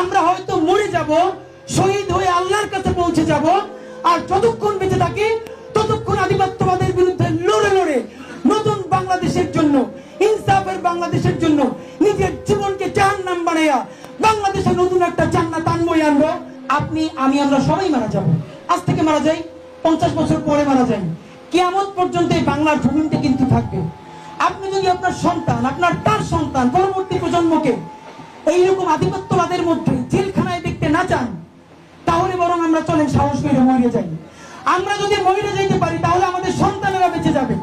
আমরা হয়তো মরে যাব, শহীদ হয়ে আল্লাহর কাছে পৌঁছে যাব, আর যতক্ষণ বেঁচে থাকি, ততক্ষণ আধিপত্যবাদের বিরুদ্ধে লড়ে লড়ে নতুন বাংলাদেশের জন্য, ইনসাফের বাংলাদেশের জন্য নিজের জীবনকে জাহান্নাম বানাইয়া বাংলাদেশে নতুন একটা জান্নাত আনবই আনব। আপনি, আমি, আমরা সবাই মারা যাব। আজ থেকে মারা যাই, পঞ্চাশ বছর পরে মারা যাই। কিয়ামত পর্যন্ত এই বাংলার জমিনটা কিন্তু থাকবে। আপনি যদি আপনার সন্তান, আপনার তার সন্তান, পরবর্তী প্রজন্মকে এইরকম আধিপত্যবাদের মধ্যে জেলখানায় দেখতে না চান, তাহলে বরং আমরা চলেন, সাহস করে মরে যাই। আমরা যদি মরে যাইতে পারি, তাহলে আমাদের সন্তানেরা বেঁচে যাবে।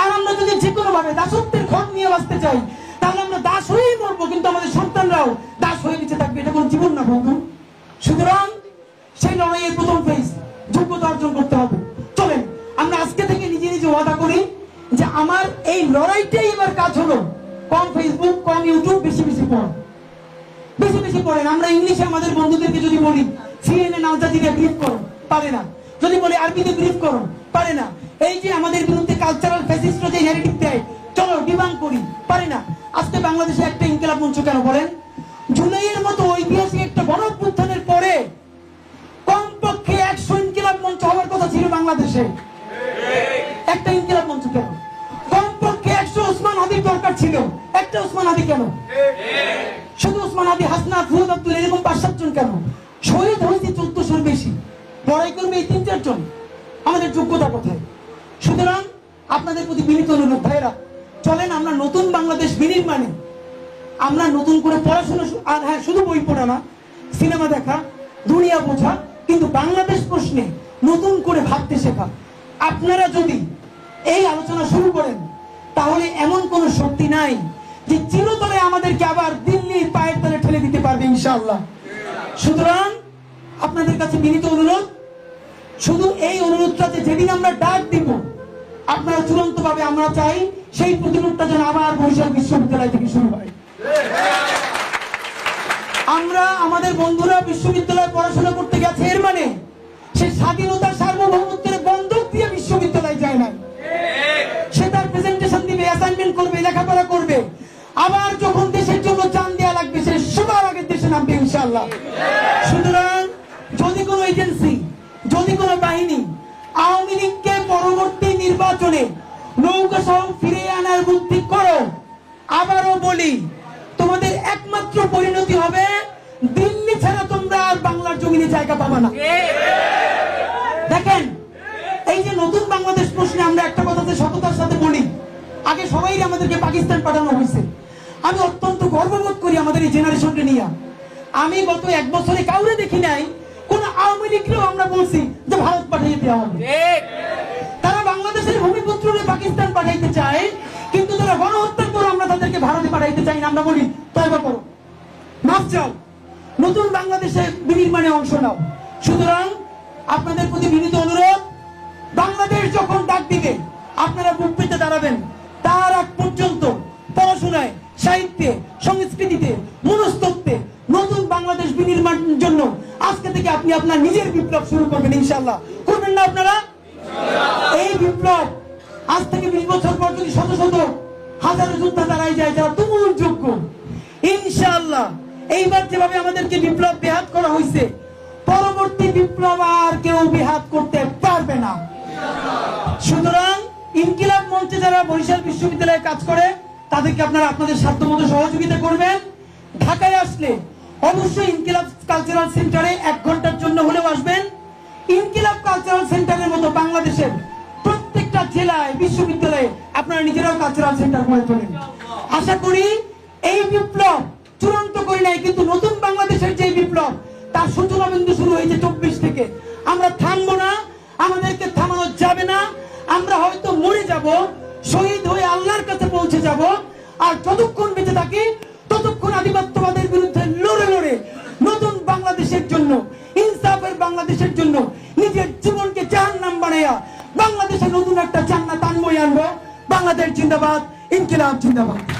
আর আমরা যদি যে কোনো ভাবে দাসত্বের ঘর নিয়ে বাঁচতে চাই, তাহলে আমরা দাস হয়েই মরবো, কিন্তু আমাদের সন্তানরাও দাস হয়ে বেঁচে থাকবে। এটা কোনো জীবন না, বন্ধু। সুতরাং সেই লড়াইয়ের প্রথম ফেজ যোগ্যতা অর্জন করতে হবে। চলেন, আমরা আজকে থেকে নিজে নিজে ওয়াদা করি যে আমার এই লড়াইটাই এবার কাজ হলো। কম ফেসবুক কম ইউটিউব বেশি বেশি পড়। বেশি বেশি পড়েন। আমরা ইংলিশে আমাদের বন্ধুদেরকে যদি বলি সিএনএন আল জাজিরা ব্রিফ করো। পারে না। যদি বলি, আরবিতে ব্রিফ করো, পারে না। এই যে আমাদের বিরুদ্ধে কালচারাল ফ্যাসিস্ট যে ন্যারেটিভ দেয়, চলো ডিবাং করি, পারে না। আজকে বাংলাদেশে একটা ইনকিলাব মঞ্চ কেন বলেন? জুলাইয়ের মতো ঐতিহাসিক একটা গণ অভ্যুত্থানের পরে কমপক্ষে একশো ইনকিলাব মঞ্চ হওয়ার কথা ছিল বাংলাদেশে। একটা ইনকিলাব মঞ্চ কেন? কমপক্ষে একশো ওসমান হাদির দরকার ছিল। একটা ওসমান হাদি কেন? ওসমান আদি হাসনাত আব্দুল এরকম পাঁচ সাতজন কেন? শহীদ হয়েছে চোদ্দশোর বেশি। লড়াই করবে এই তিন চারজন আমাদের যোগ্যতা কোথায়? সুতরাং আপনাদের প্রতি বিনীত অনুরোধ ভাইরা চলেন আমরা নতুন বাংলাদেশ বিনির্মাণে, আমরা নতুন করে পড়াশোনা আর হ্যাঁ শুধু বই পড়া না, সিনেমা দেখা, দুনিয়া বোঝা, কিন্তু বাংলাদেশ প্রশ্নে নতুন করে ভাবতে শেখা। আপনারা যদি এই আলোচনা শুরু করেন, তাহলে এমন কোন শক্তি নাই চিরতরে আমাদেরকে আবার দিল্লির পায়ের তলে ঠেলে দিতে পারবে ইনশাআল্লাহ। সুতরাং আপনাদের কাছে বিনীত অনুরোধ, শুধু এই অনুরোধটাতে যেদিন আমরা ডাক দিব, আপনারা চূড়ান্ত ভাবে আমরা চাই সেই প্রতিরোধটা যেন আবার বরিশাল বিশ্ববিদ্যালয় থেকে শুরু হয়। আমরা আমাদের বন্ধুরা বিশ্ববিদ্যালয়ে পড়াশোনা করতে গেছে এর মানে সে স্বাধীনতার সার্বভৌমত্বের ইনশাল্লাহ সুতরাং যদি কোনো এজেন্সি, যদি কোনো বাহিনী আওয়ামী লীগকে পরবর্তী নির্বাচনে নৌকা সহ ফিরে আনার বুদ্ধি করো, আবারও বলি, তোমাদের একমাত্র পরিণতি হবে দিল্লি ছাড়া তোমরা আর বাংলার জমিনে জায়গা পাবা না। দেখেন, এই যে নতুন বাংলাদেশ প্রশ্নে আমরা একটা কথাতে সততার সাথে বলি, আগে সবাই আমাদেরকে পাকিস্তান পাঠানো হয়েছে। আমি অত্যন্ত গর্ববোধ করি আমাদের এই জেনারেশনকে নিয়ে। আমি গত এক বছরে কাউরে দেখি নাই কোন আওয়ামী লীগকেও আমরা বলছি যে ভারত পাঠিয়ে দেওয়া হবে। তারা বাংলাদেশের ভূমিপুত্ররে পাকিস্তান পাঠাইতে চায় কিন্তু তারা গণহত্যার পর আমরা তাদেরকে ভারতে পাঠাইতে চাই না আমরা বলি তয়বা করো। মাফ চাও। নতুন বাংলাদেশে বিনির্মাণে অংশ নাও। সুতরাং আপনাদের প্রতি বিনীত অনুরোধ বাংলাদেশ যখন ডাক দিবে আপনারা বুক পেতে দাঁড়াবেন। তার আগ পর্যন্ত পড়াশোনায় সাহিত্যে সংস্কৃতিতে মনস্তত্ত্বে নতুন বিনির্মাণের জন্য আজকে থেকে আপনি আপনার নিজের বিপ্লব শুরু করবেন ইনশাল্লাহ করবেন না আপনারা? এই বিপ্লব আজ থেকে বিশ বছর পর যদি শত শত যোদ্ধা দাঁড়াই যায়, যারা তুমুল যোগ্য, ইনশাআল্লাহ। এইবার যেভাবে আমাদেরকে বিপ্লব বেহাত করা হয়েছে, পরবর্তী বিপ্লব আর কেউ বেহাত করতে পারবে না। সুতরাং ইনকিলাব মঞ্চে যারা বরিশাল বিশ্ববিদ্যালয়ে কাজ করে, তাদেরকে আপনারা আপনাদের সাধ্যমতো সহযোগিতা করবেন। ঢাকায় আসলে অবশ্যই ইনকিলাব কালচারাল সেন্টারে এক ঘণ্টার জন্য হলেও আসবেন। ইনকিলাব কালচারাল সেন্টারের মতো বাংলাদেশের প্রত্যেকটা জেলায়, বিশ্ববিদ্যালয়ে আপনারা নিজেরাও কালচারাল সেন্টার করে তোলেন। আশা করি এই বিপ্লব চূড়ান্ত করি নাই কিন্তু নতুন বাংলাদেশের যে বিপ্লব, তার সূচনা বিন্দু শুরু হয়েছে চব্বিশ থেকে। আমরা থামবো না, আমাদেরকে থামানো যাবে না। আমরা হয়তো মরে যাব, শহীদ হয়ে আল্লাহর কাছে পৌঁছে যাব, আর যতক্ষণ বেঁচে থাকি, ততক্ষণ আধিপত্যবাদের বাংলাদেশের জন্য নিজের জীবনকে জাহান্নাম বানাইয়া বাংলাদেশের নতুন একটা জান্নাত আনবই আনব। বাংলাদেশ জিন্দাবাদ, ইনকিলাব জিন্দাবাদ।